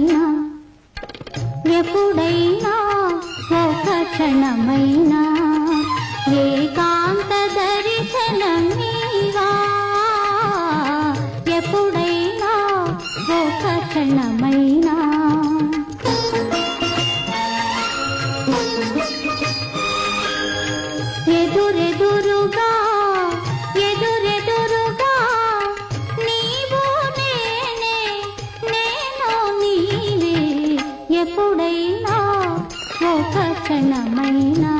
ఎప్పుడైనా ఎప్పుడైనా ఒక క్షణమైనా ఏకా 哎呀妈呀！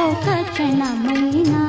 ఒక క్షణమైనా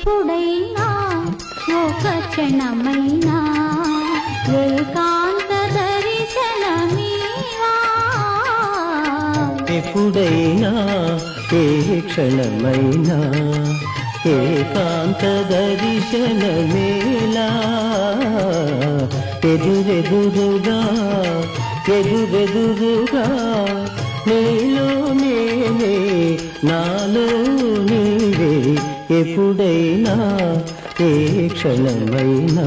ఎప్పుడైనా ఒక క్షణమైనా ఏకాంత దర్శనమీరా ఎప్పుడైనా ఏ క్షణమైనా ఏకాంత దర్శనమేలా ఎదురెదురుగా ఎదురెదురుగా నీలో నేనే నాలో నీ ఎప్పుడైనా ఏ క్షణమైనా.